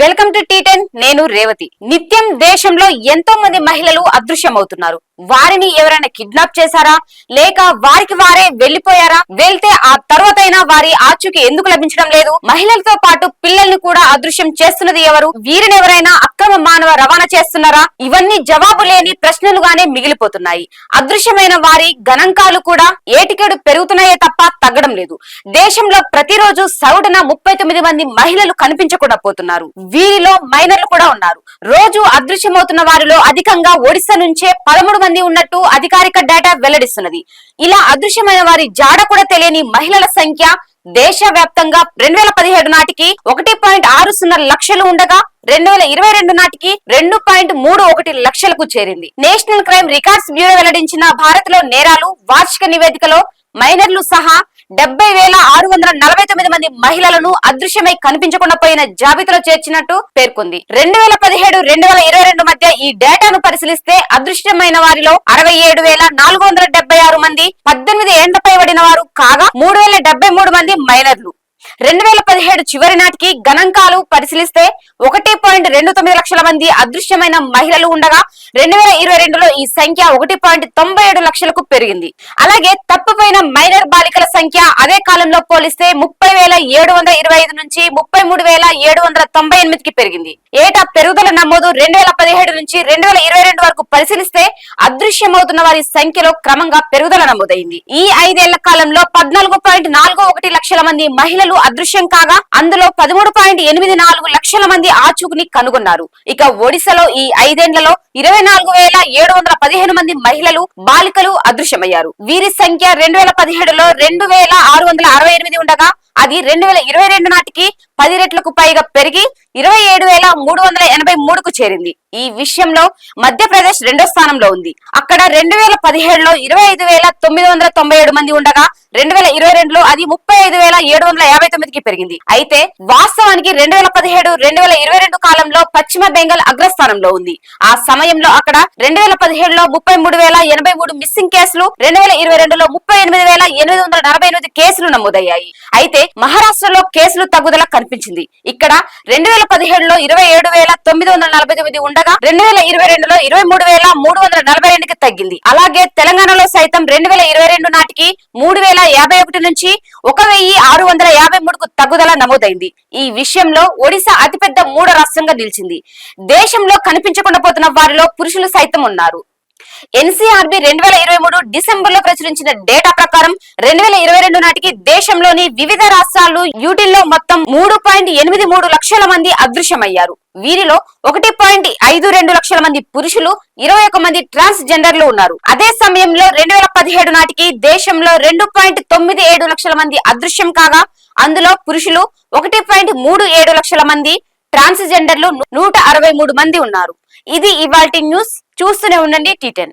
Welcome to tea ten నేను రేవతి. నిత్యం దేశంలో ఎంతో మంది మహిళలు అదృశ్యమవుతున్నారు. వారిని ఎవరైనా కిడ్నాప్ చేశారా? లేక వారికి వారే వెళ్ళిపోయారా వెళ్తే ఆ తర్వాతైనా వారి ఆచూకీ ఎందుకు లభించడం లేదు? మహిళలతో పాటు పిల్లల్ని కూడా అదృశ్యం చేస్తున్నది ఎవరు? వీరిని ఎవరైనా అక్రమ మానవ రవాణా చేస్తున్నారా? ఇవన్నీ జవాబు లేని ప్రశ్నలుగానే మిగిలిపోతున్నాయి. అదృశ్యమైన వారి గణాంకాలు కూడా ఏటికేడు పెరుగుతున్నాయే తప్ప తగ్గడం లేదు. దేశంలో ప్రతిరోజు సౌడన ముప్పై తొమ్మిది మంది మహిళలు కనిపించకుండా పోతున్నారు. వీరిలో మైనర్లు కూడా ఉన్నారు. రోజు అదృశ్యమవుతున్న వారిలో అధికంగా ఒడిశా నుంచే పదమూడు మంది ఉన్నట్టు అధికారిక డేటా వెల్లడిస్తున్నది. ఇలా అదృశ్యమైన వారి జాడ కూడా తెలియని మహిళల సంఖ్య దేశవ్యాప్తంగా రెండు వేల పదిహేడు నాటికి ఒకటి పాయింట్ ఆరు సున్నా లక్షలు ఉండగా రెండు వేల ఇరవై రెండు నాటికి రెండు పాయింట్ మూడు ఒకటి లక్షలకు చేరింది. నేషనల్ క్రైమ్ రికార్డ్స్ బ్యూరో వెల్లడించిన భారత్లో నేరాలు వార్షిక నివేదికలో మైనర్లు సహా డెబ్బై వేల ఆరు వందల నలభై తొమ్మిది మంది మహిళలను అదృశ్యమై కనిపించకుండా పోయిన జాబితాలో చేర్చినట్టు పేర్కొంది. రెండు వేల పదిహేడు రెండు వేల ఇరవై రెండు మధ్య ఈ డేటాను పరిశీలిస్తే అదృశ్యమైన వారిలో అరవై ఏడు వేల నాలుగు వందల డెబ్బై ఆరు మంది పద్దెనిమిది ఏండ్లపై పడిన వారు కాగా మూడు వేల డెబ్బై మూడు మంది మైనర్లు. రెండు వేల పదిహేడు చివరి నాటికి గణాంకాలు పరిశీలిస్తే ఒకటి పాయింట్ రెండు తొమ్మిది లక్షల మంది అదృశ్యమైన మహిళలు ఉండగా రెండు వేల ఇరవై రెండులో ఈ సంఖ్య ఒకటి పాయింట్ తొంభై ఏడు లక్షలకు పెరిగింది. అలాగే తప్పిపోయిన మైనర్ బాలికల సంఖ్య అదే కాలంలో పోలిస్తే ముప్పై వేల ఏడు వందల ఇరవై ఐదు నుంచి ముప్పై మూడు వేల ఏడు వందల తొంభై ఎనిమిదికి పెరిగింది. ఏటా పెరుగుదల నమోదు రెండు వేల పదిహేడు నుంచి రెండు వేల ఇరవై రెండు వరకు పరిశీలిస్తే అదృశ్యమవుతున్న వారి సంఖ్యలో క్రమంగా పెరుగుదల నమోదైంది. ఈ ఐదేళ్ళ కాలంలో పద్నాలుగు పాయింట్ నాలుగు ఒకటి లక్షల మంది మహిళలు అదృశ్యం కాగా అందులో పదమూడు పాయింట్ ఎనిమిది నాలుగు లక్షల మంది ఆచూకుని కనుగొన్నారు. ఇక ఒడిశాలో ఈ ఐదేళ్ళలో ఇరవై నాలుగు వేల ఏడు వందల పదిహేను మంది మహిళలు బాలికలు అదృశ్యమయ్యారు. వీరి సంఖ్య రెండు వేల పదిహేడులో రెండు వేల ఆరు వందల అరవై ఎనిమిది ఉండగా అది రెండు వేల ఇరవై రెండు నాటికి పది రెట్లకు పైగా పెరిగి ఇరవై ఏడు వేల మూడు వందల ఎనభై మూడుకు చేరింది. ఈ విషయంలో మధ్యప్రదేశ్ రెండో స్థానంలో ఉంది. అక్కడ రెండు వేల పదిహేడులో ఇరవై ఐదు వేల తొమ్మిది వందల తొంభై ఏడు మంది ఉండగా రెండు వేల ఇరవై రెండులో అది ముప్పై ఐదు వేల ఏడు వందల యాభై తొమ్మిదికి పెరిగింది. అయితే వాస్తవానికి రెండు వేల పదిహేడు రెండు వేల ఇరవై రెండు కాలంలో పశ్చిమ బెంగాల్ అగ్రస్థానంలో ఉంది. ఆ సమయంలో అక్కడ రెండు వేల పదిహేడులో ముప్పై మూడు వేల ఎనభై మూడు మిస్సింగ్ కేసులు రెండు వేల ఇరవై రెండులో ముప్పై ఎనిమిది వేల ఎనిమిది వందల నలభై ఎనిమిది కేసులు నమోదయ్యాయి. అయితే మహారాష్ట్రలో కేసులు తగ్గుదల కనిపించింది. ఇక్కడ రెండు వేల పదిహేడులో ఇరవై ఏడు వేల తొమ్మిది వందల నలభై తొమ్మిది ఉండగా రెండు వేల ఇరవై రెండులో ఇరవై మూడు వేల మూడు వందల నలభై రెండుకి తగ్గింది. అలాగే తెలంగాణలో సైతం రెండు వేల ఇరవై రెండు నాటికి మూడు వేల యాభై ఒకటి నుంచి ఒక వెయ్యి ఆరు వందల యాభై మూడుకు తగ్గుదల నమోదైంది. ఈ విషయంలో ఒడిశా అతిపెద్ద మూడో రాష్ట్రంగా నిలిచింది. దేశంలో కనిపించకుండా పోతున్న వారిలో పురుషులు సైతం ఉన్నారు. ఎన్సీఆర్బి రెండు వేల ఇరవై మూడు డిసెంబర్లో ప్రచురించిన డేటా ప్రకారం రెండు వేల ఇరవై రెండు నాటికి దేశంలోని వివిధ రాష్ట్రాలు యూటిల్లో మొత్తం మూడు పాయింట్ ఎనిమిది మూడు లక్షల మంది అదృశ్యమయ్యారు. వీరిలో ఒకటి పాయింట్ ఐదు రెండు లక్షల మంది పురుషులు ఇరవై ఒక మంది ట్రాన్స్ జెండర్లు ఉన్నారు. అదే సమయంలో రెండు వేల పదిహేడు నాటికి దేశంలో రెండు పాయింట్ తొమ్మిది ఏడు లక్షల మంది అదృశ్యం కాగా అందులో పురుషులు ఒకటి పాయింట్ మూడు ఏడు లక్షల మంది ట్రాన్స్ జెండర్లు నూట అరవై మూడు మంది ఉన్నారు. ఇది ఇవాల్టి న్యూస్. చూస్తూనే ఉండండి టీటెన్